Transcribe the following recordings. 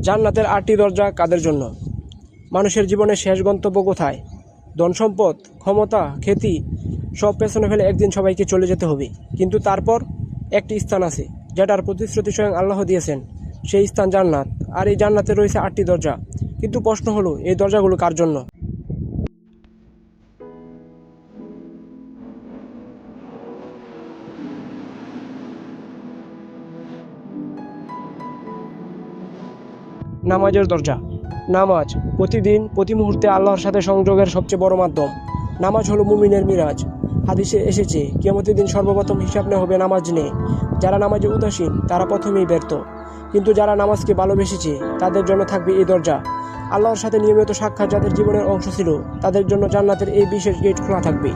জান্নাতের আটটি দরজা কাদের জন্য? মানুষের জীবনের শেষ গন্তব্য কোথায়? ধন সম্পদ, ক্ষমতা, খ্যাতি, সব পেছনে ফেলে একদিন সবাইকে চলে যেতে হবে। কিন্তু তারপর একটি স্থান আছে, যেটার প্রতিশ্রুতি স্বয়ং আল্লাহ দিয়েছেন। সেই স্থান জান্নাত। আর এই জান্নাতে রয়েছে আটটি দরজা। কিন্তু প্রশ্ন হলো, এই দরজাগুলো কার জন্য? নামাজের দরজা। নামাজ প্রতিদিন, প্রতি মুহূর্তে আল্লাহর সাথে সংযোগের সবচেয়ে বড় মাধ্যম। নামাজ হলো মুমিনের মিরাজ। হাদিসে এসেছে কেমতের দিন সর্বপ্রথম হিসাব নেওয়া হবে নামাজ নিয়ে। যারা নামাজে উদাসীন, তারা প্রথমেই ব্যর্থ। কিন্তু যারা নামাজকে ভালোবেসেছে, তাদের জন্য থাকবে এই দরজা। আল্লাহর সাথে নিয়মিত সাক্ষাৎ যাদের জীবনের অংশ ছিল, তাদের জন্য জান্নাতের এই বিশেষ গেট খোলা থাকবে।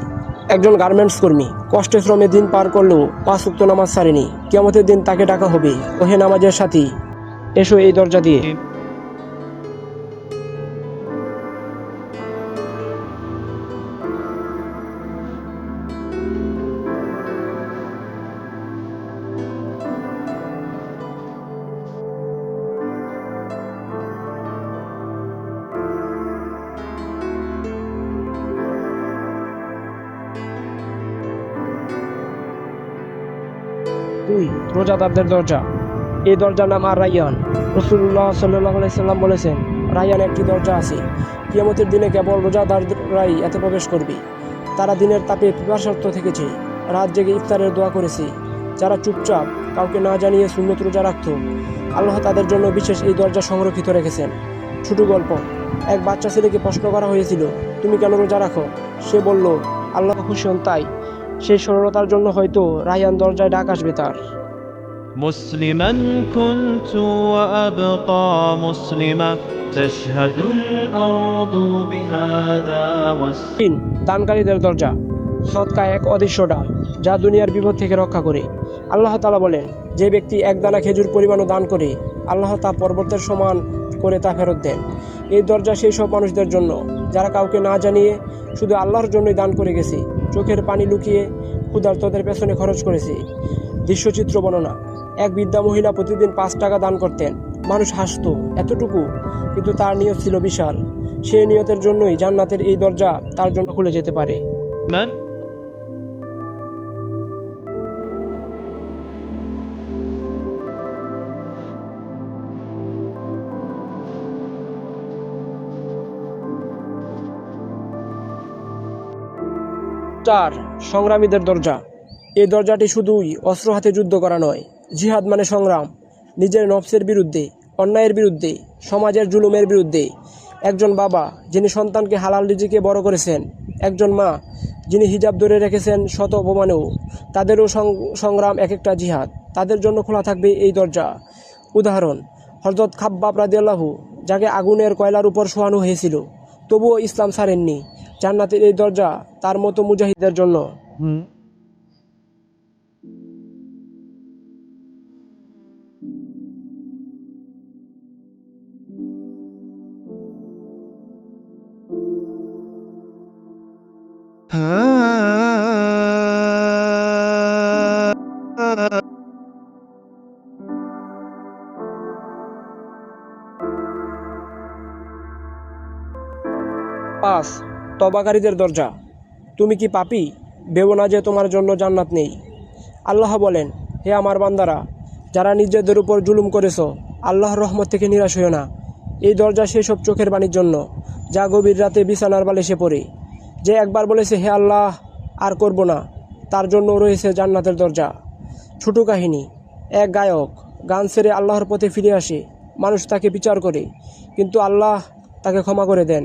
একজন গার্মেন্টস কর্মী, কষ্টে শ্রমে দিন পার করলেও পাঁচ উক্ত নামাজ সারেনি কেমতের দিন তাকে ডাকা হবে, ওহে নামাজের সাথী। এসো এই দরজা দিয়ে। দুই, রোজাদারদের দরজা। এই দরজার নাম আর রাইয়ান রসুল্লাহ সাল্লাহ সাল্লাম বলেছেন রাইয়ান একটি দরজা আছে। কিয়ামতের দিনে কেবল রোজাদাররাই এতে প্রবেশ করবে। তারা দিনের তাপে পিপাসার্থ থেকেছে। রাত জেগে ইফতারের দোয়া করেছে। যারা চুপচাপ, কাউকে না জানিয়ে শূন্যত রোজা রাখত, আল্লাহ তাদের জন্য বিশেষ এই দরজা সংরক্ষিত রেখেছেন। ছোট গল্প। এক বাচ্চা ছেলেকে প্রশ্ন করা হয়েছিল, তুমি কেন রোজা রাখো? সে বলল, আল্লাহ খুশি হন তাই। সেই সরলতার জন্য হয়তো রায়ান দরজায় ডাক আসবে তার مسلما كنت وأبقى مسلما تشهد الأرض بهذا والسماء তিন দানকারীদের দরজা সৎকা এক অদৃশ্য ডাল যা দুনিয়ার বিপদ থেকে রক্ষা করে আল্লাহ তালা বলেন যে ব্যক্তি এক দানা খেজুর পরিমাণও দান করে আল্লাহ তা পর্বতের সমান করে তা ফেরত দেন এই দরজা সেই সব মানুষদের জন্য যারা কাউকে না জানিয়ে শুধু আল্লাহর জন্যই দান করে গেছে চোখের পানি লুকিয়ে ক্ষুধার্তদের পেছনে খরচ করেছি। দৃশ্যচিত্র বর্ণনা। এক বৃদ্ধা মহিলা প্রতিদিন পাঁচ টাকা দান করতেন। মানুষ হাসত, এতটুকু? কিন্তু তার নিয়ত ছিল বিশাল। সেই নিয়তের জন্যই জান্নাতের এই দরজা তার জন্য খুলে যেতে পারে। চার সংগ্রামীদের দরজা। এই দরজাটি শুধুই অস্ত্র হাতে যুদ্ধ করা নয়, জিহাদ মানে সংগ্রাম। নিজের নফসের বিরুদ্ধে, অন্যায়ের বিরুদ্ধে, সমাজের জুলুমের বিরুদ্ধে। একজন বাবা, যিনি সন্তানকে হালাল রিজিকে বড় করেছেন। একজন মা, যিনি হিজাব ধরে রেখেছেন শত অপমানেও। তাদেরও সংগ্রাম এক একটা জিহাদ। তাদের জন্য খোলা থাকবে এই দরজা। উদাহরণ হরজত খাব্বাব রাদিয়াল্লাহু, যাকে আগুনের কয়লার উপর শোয়ানো হয়েছিল। তবুও ইসলাম ছাড়েননি। জান্নাতের এই দরজা তার মতো মুজাহিদের জন্য। পাঁচ তবাকারীদের দরজা। তুমি কি পাপি? ভেবো না যে তোমার জন্য জান্নাত নেই। আল্লাহ বলেন, হে আমার বান্দারা, যারা নিজেদের উপর জুলুম করেছ, আল্লাহর রহমত থেকে নিরাশ হইও না। এই দরজা সেসব চোখের বাণীর জন্য, যা গভীর রাতে বিছানার বালে সে পড়ে। যে একবার বলেছে, হে আল্লাহ, আর করব না, তার জন্য রয়েছে জান্নাতের দরজা। ছোটো কাহিনী, এক গায়ক গান ছেড়ে আল্লাহর পথে ফিরে আসে, মানুষ তাকে বিচার করে, কিন্তু আল্লাহ তাকে ক্ষমা করে দেন।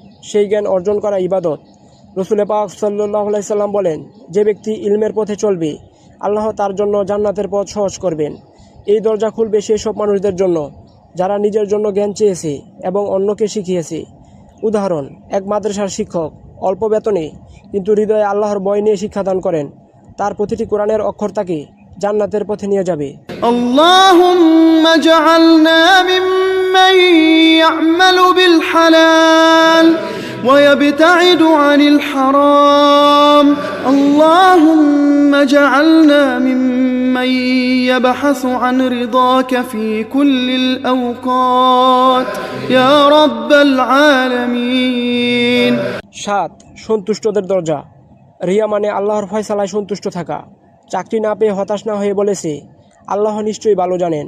সেই জ্ঞান অর্জন করা ইবাদত। রসুলে পাক সাল্লাহ সাল্লাম বলেন, যে ব্যক্তি ইলমের পথে চলবে, আল্লাহ তার জন্য জান্নাতের পথ সহজ করবেন। এই দরজা খুলবে সেই সব মানুষদের জন্য, যারা নিজের জন্য জ্ঞান চেয়েছে এবং অন্যকে শিখিয়েছে। উদাহরণ, এক মাদ্রাসার শিক্ষক, অল্প বেতনে, কিন্তু হৃদয়ে আল্লাহর বয় নিয়ে শিক্ষাদান করেন। তার প্রতিটি কোরআনের অক্ষর তাকে জান্নাতের পথে নিয়ে যাবে। اللهم اجعلنا ممن يعمل بالحلال ويبتعد عن الحرام اللهم اجعلنا ممن يبحث عن رضاك في كل الاوقات يا رب العالمين সাত সন্তুষ্টদের দরজা রিয়া মানে আল্লাহর ফয়সালায় সন্তুষ্ট থাকা চাকরি না পেয়ে হতাশ না হয়ে বলেছে আল্লাহ নিশ্চয়ই ভালো জানেন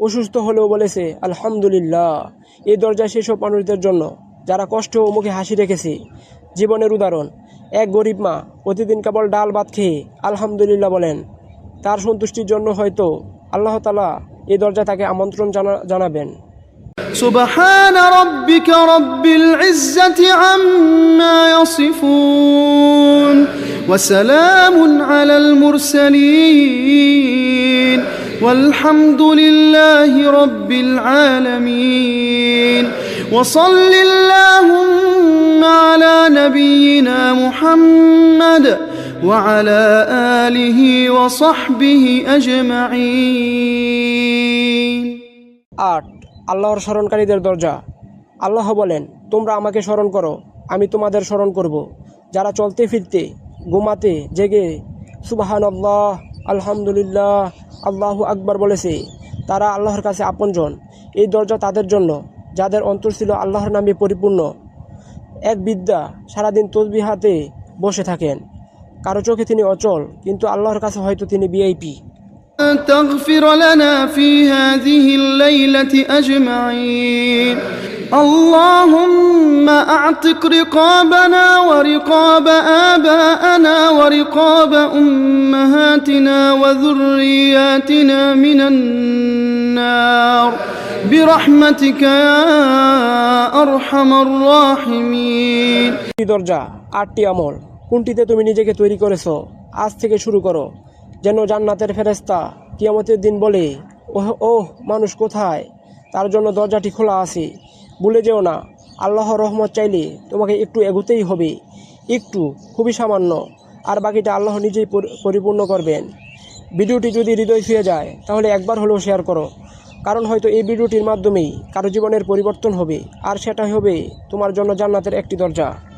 অসুস্থ হলেও বলেছে আলহামদুলিল্লাহ এই দরজা সেসব মানুষদের জন্য যারা কষ্ট ও মুখে হাসি রেখেছে জীবনের উদাহরণ এক গরিব মা প্রতিদিন কেবল ডাল ভাত খেয়ে আলহামদুলিল্লাহ বলেন তার সন্তুষ্টির জন্য হয়তো আল্লাহ তালা এই দরজা তাকে আমন্ত্রণ জানা জানাবেন سبحان ربك رب العزة عما يصفون وسلام على المرسلين والحمد لله رب العالمين وصل اللهم على نبينا محمد وعلى آله وصحبه أجمعين আট আল্লাহর স্মরণকারীদের দরজা আল্লাহ বলেন তোমরা আমাকে স্মরণ করো আমি তোমাদের স্মরণ করব যারা চলতে ফিরতে ঘুমাতে জেগে সুবাহান আল্লাহ আলহামদুলিল্লাহ আল্লাহু আকবার বলেছে তারা আল্লাহর কাছে আপনজন এই দরজা তাদের জন্য যাদের অন্তর ছিল আল্লাহর নামে পরিপূর্ণ এক বিদ্যা সারাদিন তসবিহাতে বসে থাকেন কারো চোখে তিনি অচল কিন্তু আল্লাহর কাছে হয়তো তিনি বিআইপি تغفر لنا في هذه الليلة أجمعين اللهم أعتق رقابنا ورقاب آباءنا ورقاب أمهاتنا وذرياتنا من النار برحمتك يا أرحم الراحمين আটটি দরজা আটটি আমল কোনটিতে তুমি নিজেকে তৈরি করেছো আজ থেকে শুরু করো যেন জান্নাতের ফেরেস্তা কিয়ামতের দিন বলে ওহ ওহ মানুষ কোথায় তার জন্য দরজাটি খোলা আছে ভুলে যেও না আল্লাহর রহমত চাইলে তোমাকে একটু এগোতেই হবে। একটু, খুবই সামান্য। আর বাকিটা আল্লাহ নিজেই পরিপূর্ণ করবেন। ভিডিওটি যদি হৃদয় ছুঁয়ে যায়, তাহলে একবার হলেও শেয়ার করো। কারণ হয়তো এই ভিডিওটির মাধ্যমেই কারও জীবনের পরিবর্তন হবে, আর সেটাই হবে তোমার জন্য জান্নাতের একটি দরজা।